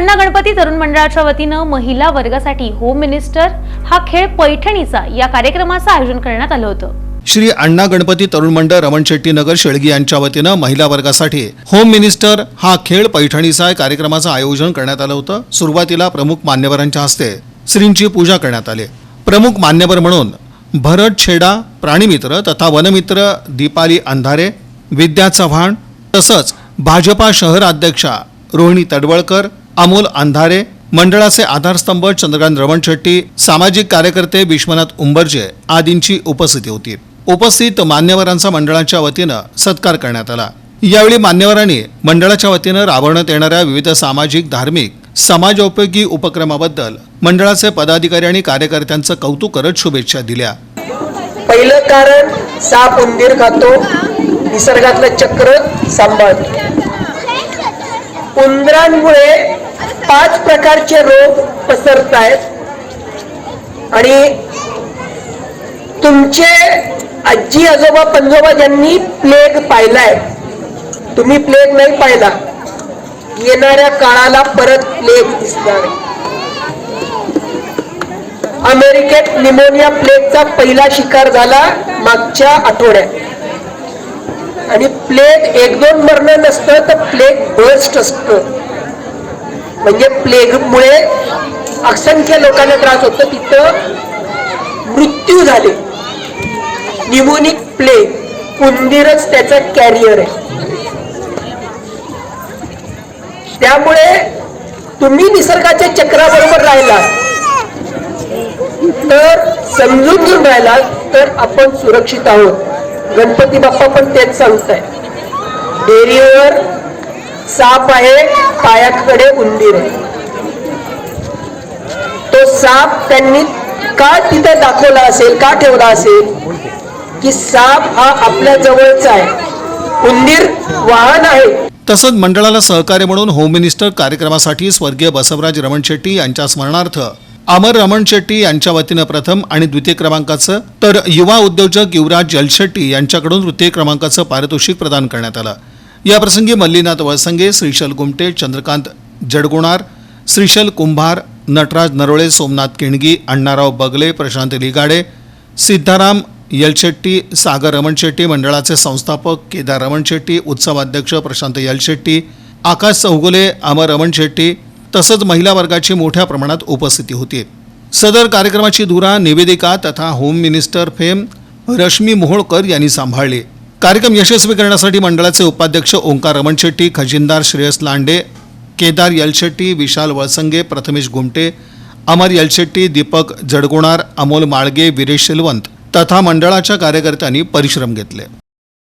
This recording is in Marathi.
अण्णा गणपती तरुण मंडळाच्या वतीनं महिला वर्गासाठी होम मिनिस्टर हा खेळ पैठणीचा या कार्यक्रमाचं आयोजन करण्यात आलं होतं. श्री अण्णा गणपती तरुण मंडळ रमण शेट्टी नगर शेळगी यांच्या वतीनं महिला वर्गासाठी होम मिनिस्टर हा खेळ पैठणीचा कार्यक्रमाचं आयोजन करण्यात आलं होतं. सुरुवातीला प्रमुख मान्यवरांच्या हस्ते श्रींची पूजा करण्यात आली. प्रमुख मान्यवर म्हणून भरत छेडा प्राणीमित्र तथा वनमित्र दीपाली अंधारे विद्या चव्हाण तसंच भाजपा शहर अध्यक्षा रोहिणी तडवळकर अमोल अंधारे मंडळाचे आधारस्तंभ चंद्रकांत रमण शेट्टी सामाजिक कार्यकर्ते विश्वनाथ उंबरजे आदींची उपस्थिती होती. उपस्थित मान्यवरांचा मंडळाच्या वतीनं सत्कार करण्यात आला. यावेळी मान्यवरांनी मंडळाच्या वतीनं राबवण्यात येणाऱ्या विविध सामाजिक धार्मिक समाजोपयोगी उपक्रमाबद्दल मंडळाचे पदाधिकारी आणि कार्यकर्त्यांचं कौतुक करत शुभेच्छा दिल्या. पहिलं कारण साप उंदीर खातो निसर्गातलं चक्र सांभाळतो. उंदरांमुळे पाच प्रकारचे रोग पसरत आहेत आणि तुमचे आजी आजोबा पंजोबा ज्यांनी प्लेग पाहिलाय तुम्ही प्लेग नाही पाहिला येणाऱ्या काळाला परत प्लेग दिसणार अमेरिकेत निमोनिया प्लेगचा पहिला शिकार झाला मागच्या आठवड्यात. आणि प्लेग एक दोन मरण नसतं तर प्लेग बर्स्ट असत. म्हणजे प्लेगमुळे असंख्य लोकांना त्रास होतो. तिथं मृत्यू झाले. निमोनिक प्लेग उंदीरच त्याचा कॅरियर आहे. त्यामुळे तुम्ही निसर्गाच्या चक्राबरोबर राहिला तर समजून घेऊन राहिला तर आपण सुरक्षित आहोत. गणपती बाप्पा पण तेच सांगताय. डेरीवर साप आहे पायाकडे उंदीर आहे. तो साप त्यांनी का तिथे दाखवला असेल का ठेवला असेल? की साप हा आपल्या जवळचा आहे. उंदीर वाहन आहे. तसंच मंडळाला सहकार्य म्हणून होम मिनिस्टर कार्यक्रमासाठी स्वर्गीय बसवराज रमण शेट्टी यांच्या स्मरणार्थ अमर रमण शेट्टी यांच्या वतीनं प्रथम आणि द्वितीय क्रमांकाचं तर युवा उद्योजक युवराज जलशेट्टी यांच्याकडून तृतीय क्रमांकाचं पारितोषिक प्रदान करण्यात आलं. याप्रसंगी मल्लीनाथ वळसंगे श्रीशल गुमटे चंद्रकांत जडगुणार श्रीशल कुंभार नटराज नरोळे सोमनाथ किणगी अण्णाराव बगले प्रशांत लिगाडे सिद्धाराम यलशेट्टी सागर रमण शेट्टी मंडळाचे संस्थापक केदार रमण शेट्टी उत्सवाध्यक्ष प्रशांत यलशेट्टी आकाश चौगुले अमर रमण शेट्टी तसंच महिला वर्गाची मोठ्या प्रमाणात उपस्थिती होती. सदर कार्यक्रमाची धुरा निवेदिका तथा home minister fame Rashmi Moholkar यांनी सांभाळली. कार्यक्रम यशस्वी करण्यासाठी मंडळाचे उपाध्यक्ष ओंकार रमण शेट्टी खजिनदार श्रेयस लांडे केदार यलशेट्टी विशाल वळसंगे प्रथमेश गुमटे अमर यलशेट्टी दीपक जडगुणार अमोल माळगे वीरेश शिलवंत तथा मंडळाच्या कार्यकर्त्यांनी परिश्रम घेतले.